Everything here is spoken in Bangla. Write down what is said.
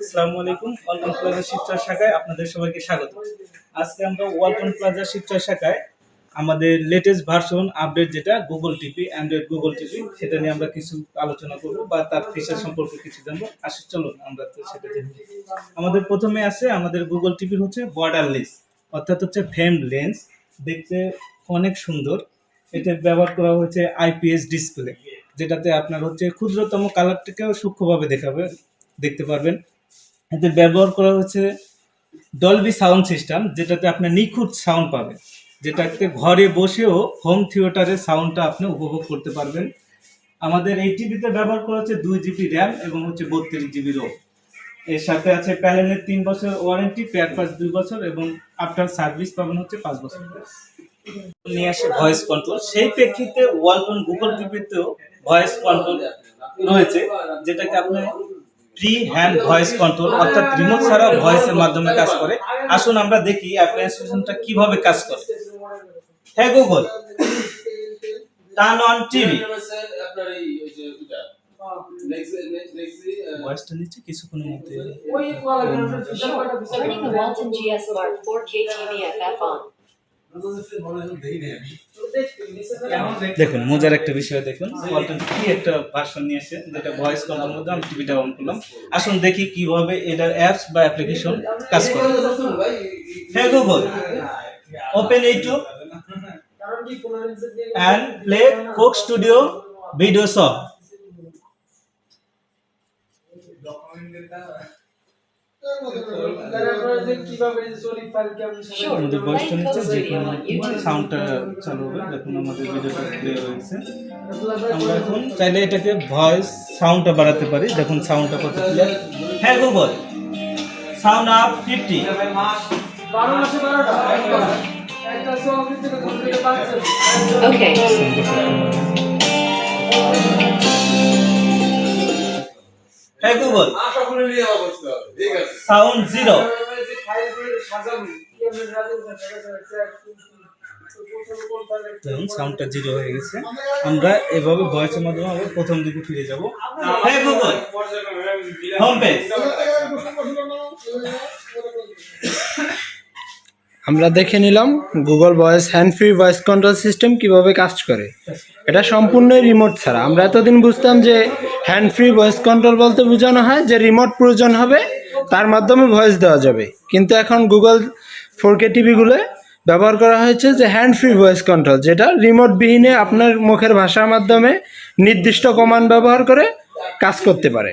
আসসালামু আলাইকুম, ওয়ালটন প্লাজা শিবচর শাখায় আপনাদের সবাইকে স্বাগত। আজকে আমরা ওয়ালটন প্লাজা শিবচর শাখায় আমাদের লেটেস্ট ভার্সন আপডেট যেটা Google TV Android Google TV সেটা নিয়ে আমরা কিছু আলোচনা করব বা তার ফিচার সম্পর্কে কিছু জানব। আসলে চলুন, আমরা সেটা জেনে। আমাদের প্রথমে আছে আমাদের গুগল টিপির হচ্ছে বর্ডারলেস অর্থাৎ হচ্ছে ফ্রেম লেন্স দেখতে অনেক সুন্দর। এটা ব্যবহার করা হয়েছে আইপিএস ডিসপ্লে যেটাতে আপনার হচ্ছে ক্ষুদ্রতম কালারটাকেও সূক্ষ্মভাবে দেখাবে, দেখতে পারবেন। এতে ব্যবহার করা হচ্ছে ডলবি সাউন্ড সিস্টেম যেটাতে আপনি নিখুঁত সাউন্ড পাবেন। যেটাতে ঘরে বসেও হোম থিয়েটারের সাউন্ডটা আপনি উপভোগ করতে পারবেন। আমাদের এই টিভিতে ব্যবহার করা হচ্ছে দুই জিবি র্যাম এবং হচ্ছে বত্রিশ জিবি রোম এর সাথে আছে প্যানেলের তিন বছর ওয়ারেন্টি পেয়ার পাস দুই বছর এবং আফটার সার্ভিস পাবেন হচ্ছে পাঁচ বছর। নিয়ে আসে ভয়েস কন্ট্রোল সেই প্রেক্ষিতে ওয়ালটন গুগল টিভিতেও ভয়েস কন্ট্রোল রয়েছে, যেটাকে আপনি ফ্রি হ্যান্ড ভয়েস কন্ট্রোল অর্থাৎ রিমোট ছাড়া ভয়েসের মাধ্যমে কাজ করে। আসুন আমরা দেখি অ্যাপ্লিকেশনটা কীভাবে কাজ করে। হ্যাঁ গুগল টার্ন অন টিভি ভয়েসটা নিচ্ছে কিছুক্ষণের মধ্যে দেখুন মজার একটা বিষয় দেখুন। কি একটা ভার্সন নিয়ে এসে যেটা ভয়েস কন্ট্রোল মধ্যে আমি টিভিটা অন করলাম। আসুন দেখি কীভাবে এটার অ্যাপস বা অ্যাপ্লিকেশন কাজ করে। হ্যাঁ Google open YouTube and play Coke studio video Sure. আমাদের Play নিচ্ছে যে YouTube. সাউন্ডটা চালু হবে দেখুন আমাদের ভিডিওটা প্লে হয়েছে। আমরা এখন চাইলে এটাকে ভয়েস সাউন্ডটা বাড়াতে পারি দেখুন সাউন্ডটা কত ক্লিয়ার হ্যাঁ Google sound up fifty Okay. Google আশা করে নিয়ে আমার ঠিক আছে। সাউন্ড জিরো দেখুন সাউন্ডটা জিরো হয়ে গেছে। আমরা এভাবে ভয়েসের মাধ্যমে আবার প্রথম দিকে ফিরে যাব। হ্যাঁ হোম পেজ আমরা দেখে নিলাম Google voice hand free voice control system কীভাবে কাজ করে। এটা সম্পূর্ণই রিমোট ছাড়া। আমরা এতদিন বুঝতাম যে হ্যান্ড ফ্রি ভয়েস কন্ট্রোল বলতে বোঝানো হয় যে রিমোট প্রয়োজন হবে, তার মাধ্যমে ভয়েস দেওয়া যাবে। কিন্তু এখন গুগল ফোর কে টিভিগুলো ব্যবহার করা হয়েছে যে হ্যান্ড ফ্রি ভয়েস কন্ট্রোল যেটা রিমোট বিহীনে আপনার মুখের ভাষার মাধ্যমে নির্দিষ্ট কমান্ড ব্যবহার করে কাজ করতে পারে।